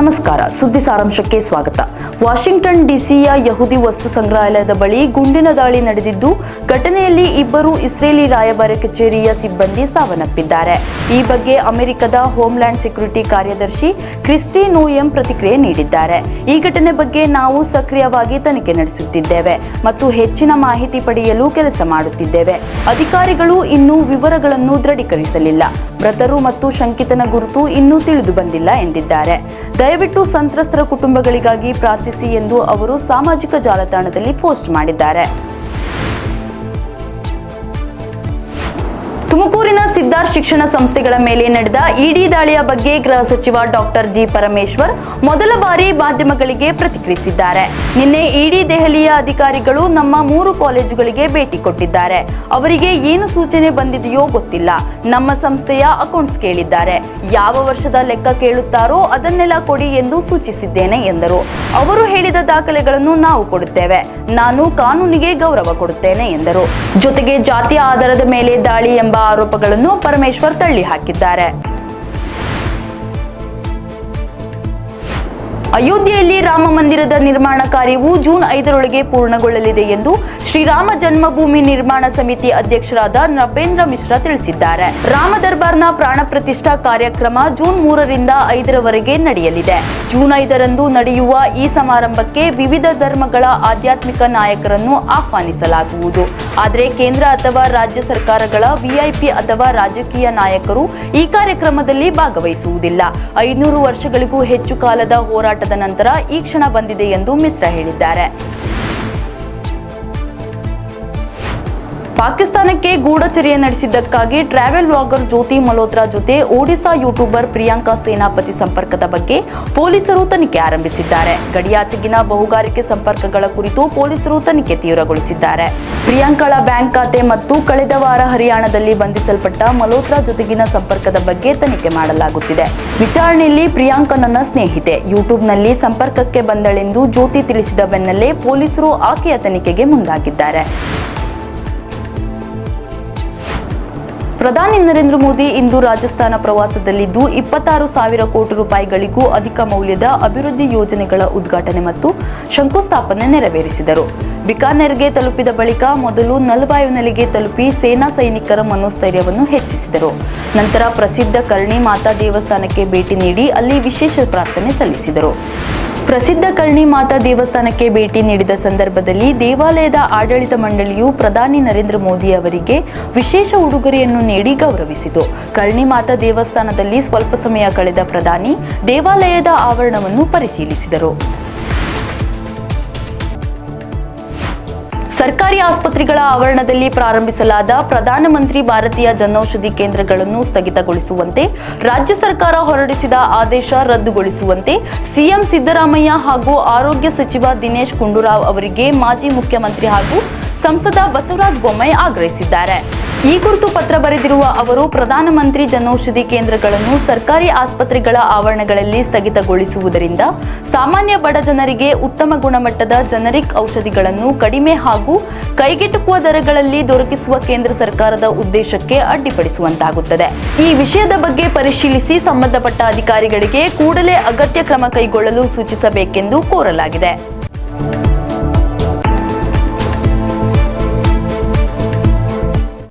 ನಮಸ್ಕಾರ. ಸುದ್ದಿ ಸಾರಾಂಶಕ್ಕೆ ಸ್ವಾಗತ. ವಾಷಿಂಗ್ಟನ್ ಡಿಸಿಯ ಯಹೂದಿ ವಸ್ತು ಸಂಗ್ರಹಾಲಯದ ಬಳಿ ಗುಂಡಿನ ದಾಳಿ ನಡೆದಿದ್ದು, ಘಟನೆಯಲ್ಲಿ ಇಬ್ಬರು ಇಸ್ರೇಲಿ ರಾಯಭಾರ ಕಚೇರಿಯ ಸಿಬ್ಬಂದಿ ಸಾವನ್ನಪ್ಪಿದ್ದಾರೆ. ಈ ಬಗ್ಗೆ ಅಮೆರಿಕದ ಹೋಮ್ಲ್ಯಾಂಡ್ ಸೆಕ್ಯುರಿಟಿ ಕಾರ್ಯದರ್ಶಿ ಕ್ರಿಸ್ಟಿ ನೋಯಂ ಪ್ರತಿಕ್ರಿಯೆ ನೀಡಿದ್ದಾರೆ. ಈ ಘಟನೆ ಬಗ್ಗೆ ನಾವು ಸಕ್ರಿಯವಾಗಿ ತನಿಖೆ ನಡೆಸುತ್ತಿದ್ದೇವೆ ಮತ್ತು ಹೆಚ್ಚಿನ ಮಾಹಿತಿ ಪಡೆಯಲು ಕೆಲಸ ಮಾಡುತ್ತಿದ್ದೇವೆ. ಅಧಿಕಾರಿಗಳು ಇನ್ನೂ ವಿವರಗಳನ್ನು ದೃಢೀಕರಿಸಲಿಲ್ಲ. ಮೃತರು ಮತ್ತು ಶಂಕಿತನ ಗುರುತು ಇನ್ನೂ ತಿಳಿದು ಬಂದಿಲ್ಲ ಎಂದಿದ್ದಾರೆ. ದಯವಿಟ್ಟು ಸಂತ್ರಸ್ತರ ಕುಟುಂಬಗಳಿಗಾಗಿ ಪ್ರಾರ್ಥಿಸಿ ಎಂದು ಅವರು ಸಾಮಾಜಿಕ ಜಾಲತಾಣದಲ್ಲಿ ಪೋಸ್ಟ್ ಮಾಡಿದ್ದಾರೆ. ತುಮಕೂರಿನ ಸಿದ್ದಾರ್ ಶಿಕ್ಷಣ ಸಂಸ್ಥೆಗಳ ಮೇಲೆ ನಡೆದ ಇಡಿ ದಾಳಿಯ ಬಗ್ಗೆ ಗೃಹ ಸಚಿವ ಡಾಕ್ಟರ್ ಜಿ ಪರಮೇಶ್ವರ್ ಮೊದಲ ಬಾರಿ ಮಾಧ್ಯಮಗಳಿಗೆ ಪ್ರತಿಕ್ರಿಯಿಸಿದ್ದಾರೆ. ನಿನ್ನೆ ಇಡಿ ದೆಹಲಿಯ ಅಧಿಕಾರಿಗಳು ನಮ್ಮ ಮೂರು ಕಾಲೇಜುಗಳಿಗೆ ಭೇಟಿ ಕೊಟ್ಟಿದ್ದಾರೆ. ಅವರಿಗೆ ಏನು ಸೂಚನೆ ಬಂದಿದೆಯೋ ಗೊತ್ತಿಲ್ಲ. ನಮ್ಮ ಸಂಸ್ಥೆಯ ಅಕೌಂಟ್ಸ್ ಕೇಳಿದ್ದಾರೆ. ಯಾವ ವರ್ಷದ ಲೆಕ್ಕ ಕೇಳುತ್ತಾರೋ ಅದನ್ನೆಲ್ಲ ಕೊಡಿ ಎಂದು ಸೂಚಿಸಿದ್ದೇನೆ ಎಂದರು. ಅವರು ಹೇಳಿದ ದಾಖಲೆಗಳನ್ನು ನಾವು ಕೊಡುತ್ತೇವೆ. ನಾನು ಕಾನೂನಿಗೆ ಗೌರವ ಕೊಡುತ್ತೇನೆ ಎಂದರು. ಜೊತೆಗೆ ಜಾತಿಯ ಆಧಾರದ ಮೇಲೆ ದಾಳಿ ಎಂಬ ಆರೋಪಗಳನ್ನು ಪರಮೇಶ್ವರ್ ತಳ್ಳಿ ಹಾಕಿದ್ದಾರೆ ಅಯೋಧ್ಯೆಯಲ್ಲಿ ರಾಮ ಮಂದಿರದ ನಿರ್ಮಾಣ ಕಾರ್ಯವು ಜೂನ್ ಐದರೊಳಗೆ ಪೂರ್ಣಗೊಳ್ಳಲಿದೆ ಎಂದು ಶ್ರೀರಾಮ ಜನ್ಮಭೂಮಿ ನಿರ್ಮಾಣ ಸಮಿತಿ ಅಧ್ಯಕ್ಷರಾದ ನಪೇಂದ್ರ ಮಿಶ್ರಾ ತಿಳಿಸಿದ್ದಾರೆ. ರಾಮ ದರ್ಬಾರ್ನ ಪ್ರಾಣ ಪ್ರತಿಷ್ಠಾ ಕಾರ್ಯಕ್ರಮ ಜೂನ್ ಮೂರರಿಂದ ಐದರವರೆಗೆ ನಡೆಯಲಿದೆ. ಜೂನ್ ಐದರಂದು ನಡೆಯುವ ಈ ಸಮಾರಂಭಕ್ಕೆ ವಿವಿಧ ಧರ್ಮಗಳ ಆಧ್ಯಾತ್ಮಿಕ ನಾಯಕರನ್ನು ಆಹ್ವಾನಿಸಲಾಗುವುದು. ಆದರೆ ಕೇಂದ್ರ ಅಥವಾ ರಾಜ್ಯ ಸರ್ಕಾರಗಳ ವಿಐಪಿ ಅಥವಾ ರಾಜಕೀಯ ನಾಯಕರು ಈ ಕಾರ್ಯಕ್ರಮದಲ್ಲಿ ಭಾಗವಹಿಸುವುದಿಲ್ಲ. ಐನೂರು ವರ್ಷಗಳಿಗೂ ಹೆಚ್ಚು ಕಾಲದ ಹೋರಾಟದ ನಂತರ ಈ ಕ್ಷಣ ಬಂದಿದೆ ಎಂದು ಮಿಶ್ರಾ ಹೇಳಿದ್ದಾರೆ. ಪಾಕಿಸ್ತಾನಕ್ಕೆ ಗೂಢಚರ್ಯ ನಡೆಸಿದ್ದಕ್ಕಾಗಿ ಟ್ರಾವೆಲ್ ವ್ಲಾಗರ್ ಜ್ಯೋತಿ ಮಲ್ಹೋತ್ರಾ ಜೊತೆ ಒಡಿಶಾ ಯೂಟ್ಯೂಬರ್ ಪ್ರಿಯಾಂಕಾ ಸೇನಾಪತಿ ಸಂಪರ್ಕದ ಬಗ್ಗೆ ಪೊಲೀಸರು ತನಿಖೆ ಆರಂಭಿಸಿದ್ದಾರೆ. ಗಡಿಯಾಚೆಗಿನ ಬಹುಗಾರಿಕೆ ಸಂಪರ್ಕಗಳ ಕುರಿತು ಪೊಲೀಸರು ತನಿಖೆ ತೀವ್ರಗೊಳಿಸಿದ್ದಾರೆ. ಪ್ರಿಯಾಂಕಳ ಬ್ಯಾಂಕ್ ಖಾತೆ ಮತ್ತು ಕಳೆದ ವಾರ ಹರಿಯಾಣದಲ್ಲಿ ಬಂಧಿಸಲ್ಪಟ್ಟ ಮಲ್ಹೋತ್ರಾ ಜೊತೆಗಿನ ಸಂಪರ್ಕದ ಬಗ್ಗೆ ತನಿಖೆ ಮಾಡಲಾಗುತ್ತಿದೆ. ವಿಚಾರಣೆಯಲ್ಲಿ ಪ್ರಿಯಾಂಕಾ ನನ್ನ ಸ್ನೇಹಿತೆ. ಯೂಟ್ಯೂಬ್ನಲ್ಲಿ ಸಂಪರ್ಕಕ್ಕೆ ಬಂದಳೆಂದು ಜ್ಯೋತಿ ತಿಳಿಸಿದ ಬೆನ್ನಲ್ಲೇ ಪೊಲೀಸರು ಆಕೆಯ ತನಿಖೆಗೆ ಮುಂದಾಗಿದ್ದಾರೆ. ಪ್ರಧಾನಿ ನರೇಂದ್ರ ಮೋದಿ ಇಂದು ರಾಜಸ್ಥಾನ ಪ್ರವಾಸದಲ್ಲಿದ್ದು ಇಪ್ಪತ್ತಾರು ಸಾವಿರ ಕೋಟಿ ರೂಪಾಯಿಗಳಿಗೂ ಅಧಿಕ ಮೌಲ್ಯದ ಅಭಿವೃದ್ಧಿ ಯೋಜನೆಗಳ ಉದ್ಘಾಟನೆ ಮತ್ತು ಶಂಕುಸ್ಥಾಪನೆ ನೆರವೇರಿಸಿದರು. ಬಿಕಾನೇರ್ಗೆ ತಲುಪಿದ ಬಳಿಕ ಮೊದಲು ನಲ್ಬಾಯುನಲಿಗೆ ತಲುಪಿ ಸೇನಾ ಸೈನಿಕರ ಮನೋಸ್ಥೈರ್ಯವನ್ನು ಹೆಚ್ಚಿಸಿದರು. ನಂತರ ಪ್ರಸಿದ್ಧ ಕರ್ಣಿ ಮಾತಾ ದೇವಸ್ಥಾನಕ್ಕೆ ಭೇಟಿ ನೀಡಿ ಅಲ್ಲಿ ವಿಶೇಷ ಪ್ರಾರ್ಥನೆ ಸಲ್ಲಿಸಿದರು. ಪ್ರಸಿದ್ಧ ಕರ್ಣಿ ಮಾತಾ ದೇವಸ್ಥಾನಕ್ಕೆ ಭೇಟಿ ನೀಡಿದ ಸಂದರ್ಭದಲ್ಲಿ ದೇವಾಲಯದ ಆಡಳಿತ ಮಂಡಳಿಯು ಪ್ರಧಾನಿ ನರೇಂದ್ರ ಮೋದಿ ಅವರಿಗೆ ವಿಶೇಷ ಉಡುಗೊರೆಯನ್ನು ನೀಡಿ ಗೌರವಿಸಿತು. ಕರ್ಣಿ ಮಾತಾ ದೇವಸ್ಥಾನದಲ್ಲಿ ಸ್ವಲ್ಪ ಸಮಯ ಕಳೆದ ಪ್ರಧಾನಿ ದೇವಾಲಯದ ಆವರಣವನ್ನು ಪರಿಶೀಲಿಸಿದರು. ಸರ್ಕಾರಿ ಆಸ್ಪತ್ರೆಗಳ ಆವರಣದಲ್ಲಿ ಪ್ರಾರಂಭಿಸಲಾದ ಪ್ರಧಾನಮಂತ್ರಿ ಭಾರತೀಯ ಜನೌಷಧಿ ಕೇಂದ್ರಗಳನ್ನು ಸ್ಥಗಿತಗೊಳಿಸುವಂತೆ, ರಾಜ್ಯ ಸರ್ಕಾರ ಹೊರಡಿಸಿದ ಆದೇಶ ರದ್ದುಗೊಳಿಸುವಂತೆ ಸಿಎಂ ಸಿದ್ದರಾಮಯ್ಯ ಹಾಗೂ ಆರೋಗ್ಯ ಸಚಿವ ದಿನೇಶ್ ಗುಂಡೂರಾವ್ ಅವರಿಗೆ ಮಾಜಿ ಮುಖ್ಯಮಂತ್ರಿ ಹಾಗೂ ಸಂಸದ ಬಸವರಾಜ ಬೊಮ್ಮಾಯಿ ಆಗ್ರಹಿಸಿದ್ದಾರೆ. ಈ ಕುರಿತು ಪತ್ರ ಬರೆದಿರುವ ಅವರು, ಪ್ರಧಾನಮಂತ್ರಿ ಜನೌಷಧಿ ಕೇಂದ್ರಗಳನ್ನು ಸರ್ಕಾರಿ ಆಸ್ಪತ್ರೆಗಳ ಆವರಣಗಳಲ್ಲಿ ಸ್ಥಗಿತಗೊಳಿಸುವುದರಿಂದ ಸಾಮಾನ್ಯ ಬಡ ಜನರಿಗೆ ಉತ್ತಮ ಗುಣಮಟ್ಟದ ಜನರಿಕ್ ಔಷಧಿಗಳನ್ನು ಕಡಿಮೆ ಹಾಗೂ ಕೈಗೆಟುಕುವ ದರಗಳಲ್ಲಿ ದೊರಕಿಸುವ ಕೇಂದ್ರ ಸರ್ಕಾರದ ಉದ್ದೇಶಕ್ಕೆ ಅಡ್ಡಿಪಡಿಸುವಂತಾಗುತ್ತದೆ. ಈ ವಿಷಯದ ಬಗ್ಗೆ ಪರಿಶೀಲಿಸಿ ಸಂಬಂಧಪಟ್ಟ ಅಧಿಕಾರಿಗಳಿಗೆ ಕೂಡಲೇ ಅಗತ್ಯ ಕ್ರಮ ಕೈಗೊಳ್ಳಲು ಸೂಚಿಸಬೇಕೆಂದು ಕೋರಲಾಗಿದೆ.